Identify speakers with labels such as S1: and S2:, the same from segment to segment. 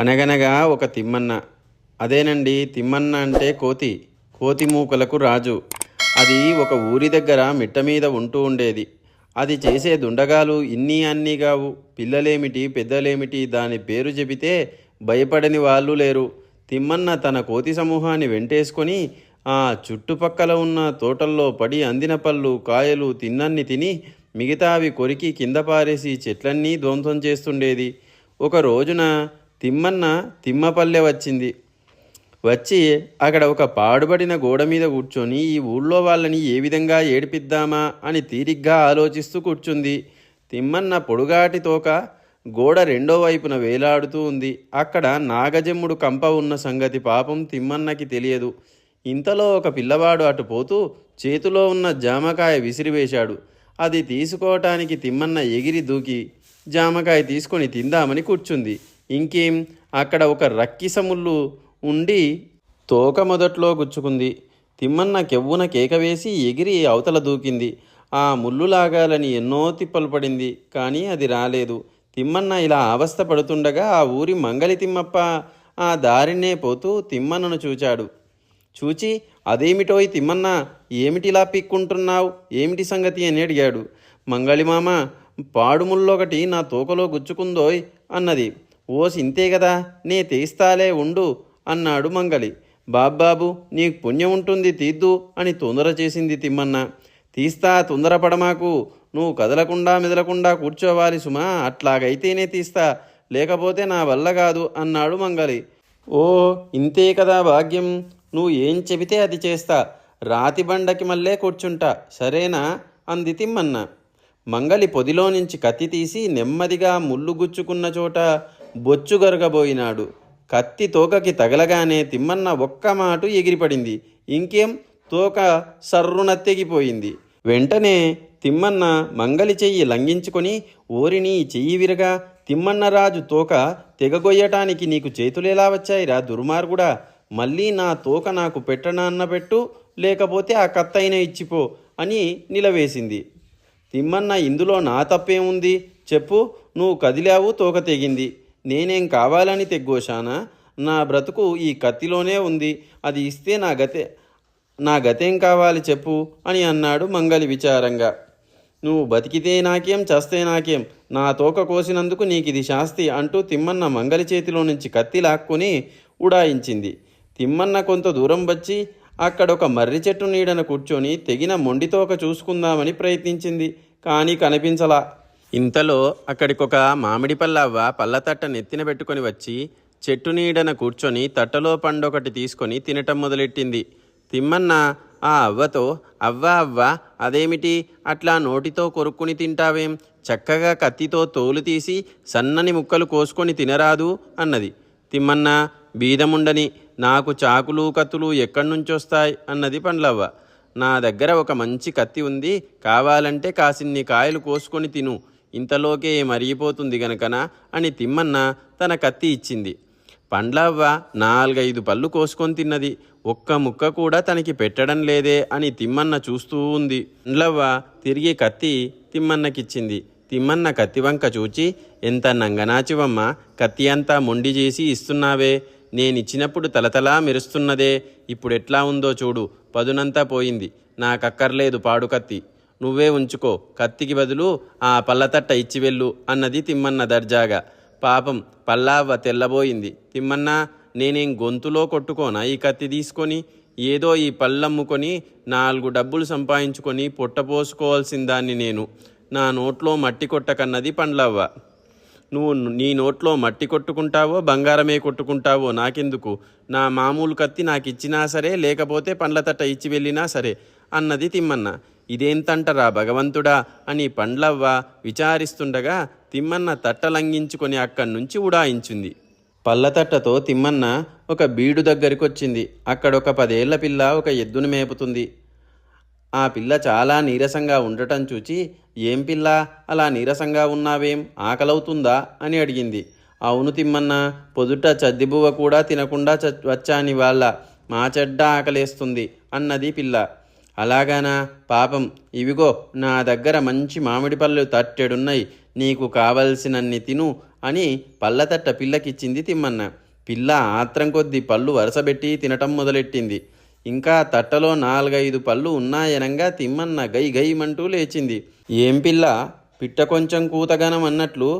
S1: అనగనగా ఒక తిమ్మన్న. అదేనండి తిమ్మన్న అంటే కోతి. కోతి మూకలకు రాజు. అది ఒక ఊరి దగ్గర మిట్ట మీద ఉంటూ ఉండేది. అది చేసే దుండగాలు ఇన్ని అన్నీ కావు. పిల్లలేమిటి పెద్దలేమిటి దాని పేరు చెబితే భయపడని వాళ్ళు లేరు. తిమ్మన్న తన కోతి సమూహాన్ని వెంటేసుకొని ఆ చుట్టుపక్కల ఉన్న తోటల్లో పడి అందిన పళ్ళు కాయలు తిన్నన్ని తిని మిగతావి కొరికి కింద పారేసి చెట్లన్నీ ధ్వంసం చేస్తుండేది. ఒక రోజున తిమ్మన్న తిమ్మపల్లె వచ్చింది. వచ్చి అక్కడ ఒక పాడుబడిన గోడ మీద కూర్చొని ఈ ఊళ్ళో వాళ్ళని ఏ విధంగా ఏడిపిద్దామా అని తీరిగ్గా ఆలోచిస్తూ కూర్చుంది. తిమ్మన్న పొడుగాటి తోక గోడ రెండో వైపున వేలాడుతూ ఉంది. అక్కడ నాగజమ్ముడు కంప ఉన్న సంగతి పాపం తిమ్మన్నకి తెలియదు. ఇంతలో ఒక పిల్లవాడు అటు పోతూ చేతిలో ఉన్న జామకాయ విసిరివేశాడు. అది తీసుకోవటానికి తిమ్మన్న ఎగిరి దూకి జామకాయ తీసుకొని తిందామని కూర్చుంది. ఇంకేం? అక్కడ ఒక రక్కిసముళ్ళు ఉండి తోక మొదట్లో గుచ్చుకుంది. తిమ్మన్న కెవ్వున కేక వేసి ఎగిరి అవతల దూకింది. ఆ ముళ్ళు లాగాలని ఎన్నో తిప్పలు పడింది కానీ అది రాలేదు. తిమ్మన్న ఇలా అవస్థ పడుతుండగా ఆ ఊరి మంగలి తిమ్మప్ప ఆ దారినే పోతూ తిమ్మన్నను చూచాడు. చూచి అదేమిటోయ్ తిమ్మన్న? ఏమిటిలా పిక్కుంటున్నావు? ఏమిటి సంగతి? అని అడిగాడు. మంగళిమామ పాడుముళ్ళొకటి నా తోకలో గుచ్చుకుందోయ్ అన్నది. ఓస్ ఇంతే కదా నే తీస్తాలే ఉండు అన్నాడు మంగలి. బాబ్బాబు నీకు పుణ్యం ఉంటుంది తీద్దు అని తొందర చేసింది తిమ్మన్న. తీస్తా తొందరపడమాకు నువ్వు కదలకుండా మెదలకుండా కూర్చోవాలి సుమా అట్లాగైతేనే తీస్తా లేకపోతే నా వల్ల కాదు అన్నాడు మంగలి. ఓ ఇంతే కదా భాగ్యం నువ్వు ఏం చెబితే అది చేస్తా రాతి బండకి మళ్ళే కూర్చుంటా సరేనా? అంది తిమ్మన్న. మంగలి పొదిలో నుంచి కత్తి తీసి నెమ్మదిగా ముళ్ళు గుచ్చుకున్న చోట బొచ్చు గరగబోయినాడు. కత్తి తోకకి తగలగానే తిమ్మన్న ఒక్క మాటు ఎగిరిపడింది. ఇంకేం? తోక సర్రున తెగిపోయింది వెంటనే తిమ్మన్న మంగలి చెయ్యి లంఘించుకొని ఓరిని చెయ్యి విరగా తిమ్మన్నరాజు తోక తెగగొయ్యటానికి నీకు చేతులేలా వచ్చాయిరా దుర్మార్గుడా? మళ్ళీ నా తోక నాకు పెట్టనాన్న పెట్టు లేకపోతే ఆ కత్తైన ఇచ్చిపో అని నిలవేసింది. తిమ్మన్న ఇందులో నా తప్పేముంది? చెప్పు నువ్వు కదిలావు తోక తెగింది. నేనేం కావాలని తెగ్గోశానా? నా బ్రతుకు ఈ కత్తిలోనే ఉంది. అది ఇస్తే నా గతే నా గతేం కావాలి చెప్పు అని అన్నాడు మంగలి విచారంగా. నువ్వు బతికితే నాకేం చస్తే నాకేం? నా తోక కోసినందుకు నీకు ఇది శాస్తి అంటూ తిమ్మన్న మంగలి చేతిలో నుంచి కత్తి లాక్కుని ఉడాయించింది తిమ్మన్న కొంత దూరం వచ్చి అక్కడ ఒక మర్రి చెట్టు నీడన కూర్చొని తెగిన మొండితోక చూసుకుందామని ప్రయత్నించింది. కానీ కనిపించలా. ఇంతలో అక్కడికొక మామిడి పల్లవ్వ పళ్ళతట్ట నెత్తిన పెట్టుకొని వచ్చి చెట్టు నీడన కూర్చొని తట్టలో పండొకటి తీసుకొని తినటం మొదలెట్టింది. తిమ్మన్న ఆ అవ్వతో అవ్వ అవ్వ అదేమిటి? అట్లా నోటితో కొరుక్కుని తింటావేం? చక్కగా కత్తితో తోలు తీసి సన్నని ముక్కలు కోసుకొని తినరాదు అన్నది. తిమ్మన్న బీదముండని నాకు చాకులు కత్తులు ఎక్కడి వస్తాయి అన్నది పండ్లవ్వ. నా దగ్గర ఒక మంచి కత్తి ఉంది కావాలంటే కాసిన్ని కాయలు కోసుకొని తిను. ఇంతలోకే మరిగిపోతుంది గనకన అని తిమ్మన్న తన కత్తి ఇచ్చింది. పండ్లవ్వ నాలుగైదు పళ్ళు కోసుకొని తిన్నది. ఒక్క ముక్క కూడా తనకి పెట్టడం లేదే అని తిమ్మన్న చూస్తూ ఉంది. పండ్లవ్వ తిరిగి కత్తి తిమ్మన్నకిచ్చింది. తిమ్మన్న కత్తి వంక చూచి ఎంత నంగనాచివమ్మ కత్తి అంతా మొండి చేసి ఇస్తున్నావే. నేనిచ్చినప్పుడు తలతలా మెరుస్తున్నదే. ఇప్పుడెట్లా ఉందో చూడు. పదునంతా పోయింది. నాకక్కర్లేదు పాడు కత్తి. నువ్వే ఉంచుకో. కత్తికి బదులు ఆ పళ్ళతట్ట ఇచ్చి వెళ్ళు అన్నది తిమ్మన్న దర్జాగా. పాపం పల్లావ్వ తెల్లబోయింది. తిమ్మన్నా నేనేం గొంతులో కొట్టుకోనా ఈ కత్తి తీసుకొని? ఏదో ఈ పళ్ళమ్ముకొని నాలుగు డబ్బులు సంపాదించుకొని పొట్టపోసుకోవాల్సిన దాన్ని నేను. నా నోట్లో మట్టి కొట్టకన్నది పండ్లవ్వ. నువ్వు నీ నోట్లో మట్టి కొట్టుకుంటావో బంగారమే కొట్టుకుంటావో నాకెందుకు? నా మామూలు కత్తి నాకు ఇచ్చినా సరే లేకపోతే పండ్ల తట్ట ఇచ్చి వెళ్ళినా సరే అన్నది తిమ్మన్న. ఇదేంతంటరా భగవంతుడా అని పండ్లవ్వ విచారిస్తుండగా తిమ్మన్న తట్టలంఘించుకొని అక్కడి నుంచి ఉడాయించింది పళ్ళతట్టతో తిమ్మన్న ఒక బీడు దగ్గరికి వచ్చింది అక్కడ ఒక పదేళ్ళ పిల్ల ఒక ఎద్దును మేపుతుంది. ఆ పిల్ల చాలా నీరసంగా ఉండటం చూచి ఏం పిల్ల? అలా నీరసంగా ఉన్నావేం? ఆకలవుతుందా? అని అడిగింది. అవును తిమ్మన్న పొదుట చద్దిబువ్వ కూడా తినకుండా చ వచ్చాని వాళ్ళ మా చెడ్డ ఆకలేస్తుంది అన్నది పిల్ల. అలాగానా? పాపం. ఇవిగో నా దగ్గర మంచి మామిడి పళ్ళు తట్టెడున్నాయి. నీకు కావలసినన్ని తిను అని పళ్ళతట్ట పిల్లకిచ్చింది తిమ్మన్న. పిల్ల ఆత్రం కొద్దీ పళ్ళు వరుసబెట్టి తినటం మొదలెట్టింది. ఇంకా తట్టలో నాలుగైదు పళ్ళు ఉన్నాయనంగా తిమ్మన్న గై గైమంటూ లేచింది. ఏం పిల్ల? పిట్ట కొంచెం కూతగనం అన్నట్లు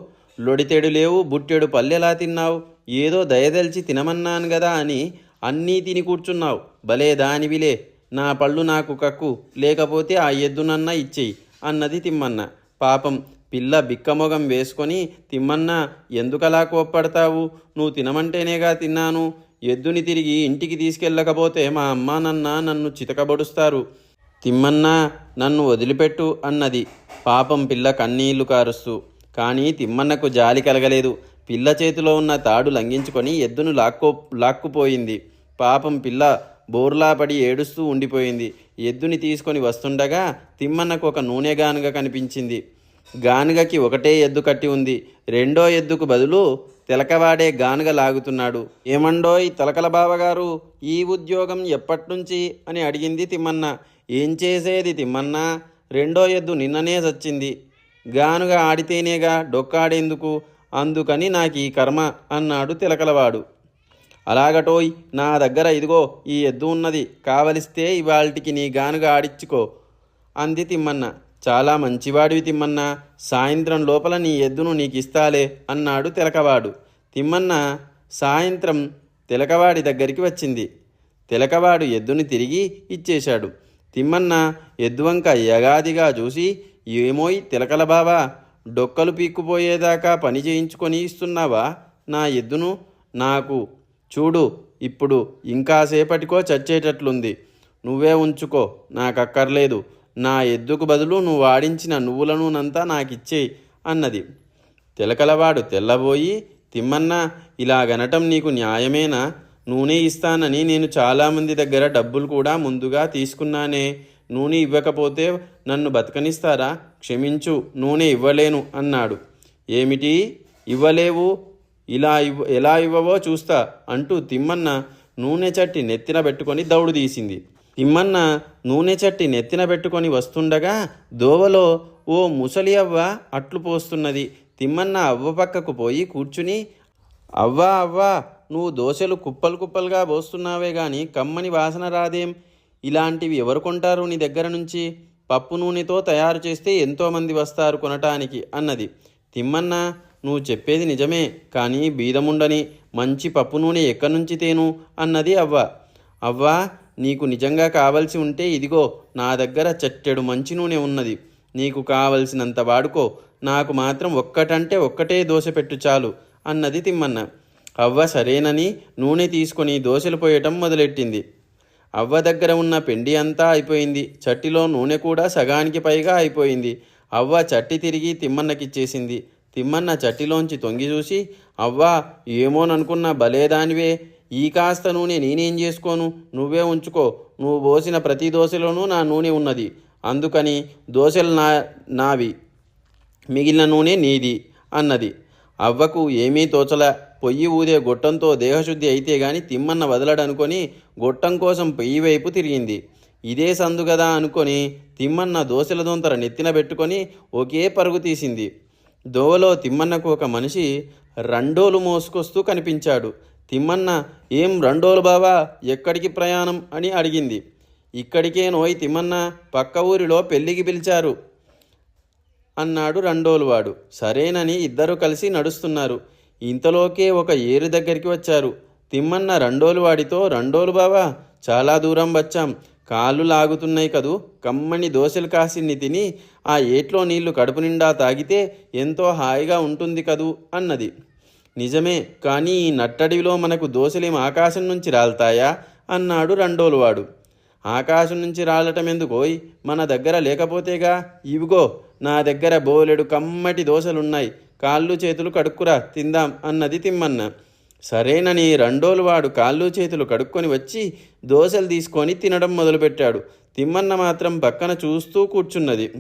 S1: లొడితెడు లేవు బుట్టెడు పల్లెలా తిన్నావు? ఏదో దయదలిచి తినమన్నాను గదా అని అన్నీ తిని కూర్చున్నావు. భలే దానివిలే. నా పళ్ళు నాకు కక్కు లేకపోతే ఆ ఎద్దునన్నా ఇచ్చేయి అన్నది తిమ్మన్న. పాపం పిల్ల బిక్కమొగం వేసుకొని తిమ్మన్న ఎందుకలా కోప్పడతావు? నువ్వు తినమంటేనేగా తిన్నాను. ఎద్దుని తిరిగి ఇంటికి తీసుకెళ్ళకపోతే మా అమ్మ నన్న నన్ను చితకబడుస్తారు. తిమ్మన్నా నన్ను వదిలిపెట్టు అన్నది. పాపం పిల్ల కన్నీళ్ళు కారుస్తూ. కానీ తిమ్మన్నకు జాలి కలగలేదు. పిల్ల చేతిలో ఉన్న తాడు లంఘించుకొని ఎద్దును లాక్కో లాక్కుపోయింది. పాపం పిల్ల బోర్లాపడి ఏడుస్తూ ఉండిపోయింది. ఎద్దుని తీసుకొని వస్తుండగా తిమ్మన్నకు ఒక నూనె గానుగ కనిపించింది. గానుగకి ఒకటే ఎద్దు కట్టి ఉంది. రెండో ఎద్దుకు బదులు తిలకవాడే గానుగ లాగుతున్నాడు. ఏమండోయ్ తలకల బావగారు ఈ ఉద్యోగం ఎప్పట్నుంచి? అని అడిగింది తిమ్మన్న. ఏం చేసేది తిమ్మన్న? రెండో ఎద్దు నిన్ననే చచ్చింది. గానుగ ఆడితేనేగా డొక్కాడేందుకు? అందుకని నాకు ఈ కర్మ అన్నాడు తిలకలవాడు. అలాగటోయ్ నా దగ్గర ఇదిగో ఈ ఎద్దు ఉన్నది కావలిస్తే ఇవాళకి నీ గానుగా ఆడిచ్చుకో. అంది తిమ్మన్న. చాలా మంచివాడివి తిమ్మన్న. సాయంత్రం లోపల నీ ఎద్దును నీకు ఇస్తాలే అన్నాడు తిలకవాడు. తిమ్మన్న సాయంత్రం తిలకవాడి దగ్గరికి వచ్చింది. తిలకవాడు ఎద్దుని తిరిగి ఇచ్చేశాడు. తిమ్మన్న ఎద్దువంక యగాదిగా చూసి ఏమోయ్ తిలకల బావా డొక్కలు పీక్కుపోయేదాకా పని చేయించుకొని ఇస్తున్నావా నా ఎద్దును? నాకు చూడు ఇప్పుడు ఇంకాసేపటికో చచ్చేటట్లుంది. నువ్వే ఉంచుకో నాకక్కర్లేదు. నా ఎద్దుకు బదులు నువ్వు ఆడించిన నువ్వుల నూనంతా నాకిచ్చేయి అన్నది. తిలకలవాడు తెల్లబోయి తిమ్మన్న ఇలాగనటం నీకు న్యాయమేనా? నూనె ఇస్తానని నేను చాలామంది దగ్గర డబ్బులు కూడా ముందుగా తీసుకున్నానే. నూనె ఇవ్వకపోతే నన్ను బతకనిస్తారా? క్షమించు నూనె ఇవ్వలేను అన్నాడు. ఏమిటి? ఇవ్వలేవు? ఇలా ఇవ్వ ఎలా ఇవ్వవో చూస్తా అంటూ తిమ్మన్న నూనె చట్టి నెత్తిన పెట్టుకొని దౌడు తీసింది. తిమ్మన్న నూనె చట్టి నెత్తిన పెట్టుకొని వస్తుండగా దోవలో ఓ ముసలి అవ్వ అట్లు పోస్తున్నది. తిమ్మన్న అవ్వ పక్కకు పోయి కూర్చుని అవ్వా అవ్వా నువ్వు దోశలు కుప్పలు కుప్పలుగా పోస్తున్నావే గాని కమ్మని వాసన రాదేం? ఇలాంటివి ఎవరు కొంటారు నీ దగ్గర నుంచి? పప్పు నూనెతో తయారు చేస్తే ఎంతోమంది వస్తారు కొనటానికి అన్నది. తిమ్మన్న నువ్వు చెప్పేది నిజమే కానీ బీదముండని మంచి పప్పు నూనె ఎక్కడి నుంచి తేను? అన్నది అవ్వ. అవ్వా నీకు నిజంగా కావలసి ఉంటే ఇదిగో నా దగ్గర చెట్టెడు మంచి నూనె ఉన్నది. నీకు కావలసినంత వాడుకో. నాకు మాత్రం ఒక్కటంటే ఒక్కటే దోశ పెట్టు చాలు అన్నది తిమ్మన్న. అవ్వ సరేనని నూనె తీసుకొని దోశలు పోయటం మొదలెట్టింది. అవ్వ దగ్గర ఉన్న పిండి అంతా అయిపోయింది. చట్టిలో నూనె కూడా సగానికి పైగా అయిపోయింది. అవ్వ చట్టి తిరిగి తిమ్మన్నకిచ్చేసింది. తిమ్మన్న చట్టిలోంచి తొంగి చూసి అవ్వా ఏమోననుకున్న భలేదానివే ఈ కాస్త నూనె నేనేం చేసుకోను? నువ్వే ఉంచుకో. నువ్వు పోసిన ప్రతి దోశలోనూ నా నూనె ఉన్నది. అందుకని దోశలు నా నావి. మిగిలిన నూనె నీది అన్నది. అవ్వకు ఏమీ తోచల. పొయ్యి ఊదే గొట్టంతో దేహశుద్ధి అయితే గాని తిమ్మన్న వదలడనుకొని గొట్టం కోసం పొయ్యి వైపు తిరిగింది. ఇదే సందు కదా అనుకొని తిమ్మన్న దోశల దొంతర నెత్తిన పెట్టుకొని ఒకే పరుగు తీసింది. దోవలో తిమ్మన్నకు ఒక మనిషి రండోలు మోసుకొస్తూ కనిపించాడు. తిమ్మన్న ఏం రండోలు బావా? ఎక్కడికి ప్రయాణం? అని అడిగింది. ఇక్కడికే నోయ్ తిమ్మన్న పక్క ఊరిలో పెళ్ళికి పిలిచారు అన్నాడు రండోలువాడు. సరేనని ఇద్దరు కలిసి నడుస్తున్నారు. ఇంతలోకే ఒక ఏరు దగ్గరికి వచ్చారు. తిమ్మన్న రండోలువాడితో రండోలు బావా చాలా దూరం వచ్చాం. కాళ్ళు లాగుతున్నాయి కదూ. కమ్మని దోశలు కాసిన్ని తిని ఆ ఏట్లో నీళ్ళు కడుపు నిండా తాగితే ఎంతో హాయిగా ఉంటుంది కదూ అన్నది. నిజమే కానీ ఈ నట్టడివిలో మనకు దోశలేం ఆకాశం నుంచి రాలుతాయా అన్నాడు రెండోలువాడు. ఆకాశం నుంచి రాలటం ఎందుకోయ్ మన దగ్గర లేకపోతేగా? ఇవిగో నా దగ్గర బోలెడు కమ్మటి దోశలున్నాయి. కాళ్ళు చేతులు కడుక్కురా తిందాం అన్నది తిమ్మన్న. సరేనని రెండోలు వాడు కాళ్ళు చేతులు కడుక్కొని వచ్చి దోశలు తీసుకొని తినడం మొదలుపెట్టాడు. తిమ్మన్న మాత్రం పక్కన చూస్తూ కూర్చున్నది.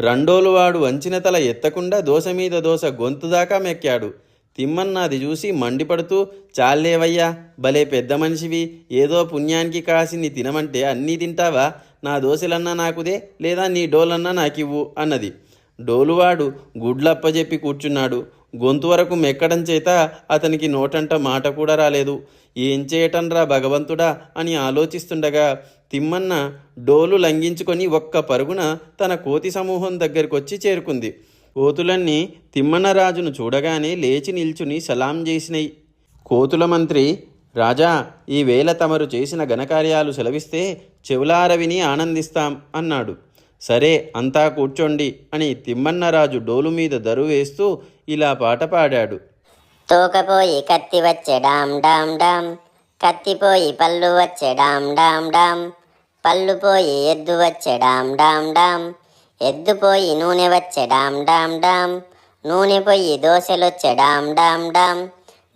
S1: రెండోలు వాడు వంచిన తల ఎత్తకుండా దోశ మీద దోశ గొంతు దాకా మెక్కాడు. తిమ్మన్న అది చూసి మండిపడుతూ చాలేవయ్యా భలే పెద్ద మనిషివి. ఏదో పుణ్యానికి కాసిని తినమంటే అన్నీ తింటావా? నా దోశలన్నా నాకుదే లేదా నీ డోలన్నా నాకివ్వు అన్నది. డోలువాడు గుడ్లప్పజెప్పి కూర్చున్నాడు. గొంతు వరకు మెక్కడం చేత అతనికి నోటంట మాట కూడా రాలేదు. ఏం చేయటంరా భగవంతుడా అని ఆలోచిస్తుండగా తిమ్మన్న డోలు లంఘించుకొని ఒక్క పరుగున తన కోతి సమూహం దగ్గరికొచ్చి చేరుకుంది. కోతులన్నీ తిమ్మన్నరాజును చూడగానే లేచి నిల్చుని సలాం చేసినాయి కోతుల మంత్రి రాజా ఈవేళ తమరు చేసిన ఘనకార్యాలు సెలవిస్తే చెవులారవిని ఆనందిస్తాం అన్నాడు. సరే అంతా కూర్చోండి అని తిమ్మన్నరాజు డోలు మీద దరు వేస్తూ ఇలా పాట పాడాడు.
S2: తోకపోయి కత్తి వచ్చే డామ్ డామ్ డామ్ కత్తిపోయి పళ్ళు వచ్చే డామ్ డామ్ డామ్ పళ్ళు పోయి ఎద్దు వచ్చే డామ్ డామ్ డామ్ ఎద్దు పోయి నూనె వచ్చే డామ్ డామ్ డామ్ నూనె పోయి దోశలు వచ్చే డామ్ డామ్ డామ్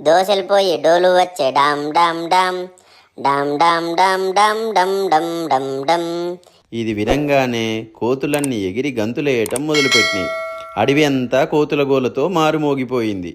S2: దోశలు పోయి డోలు వచ్చే డామ్ డామ్ డామ్ డామ్ డామ్ డామ్ డామ్ డమ్ డమ్ డమ్ డమ్
S1: ఇది వినంగానే కోతులన్నీ ఎగిరి గంతులేయటం మొదలుపెట్టినాయి. అడవి అంతా కోతుల గోలతో మారుమోగిపోయింది.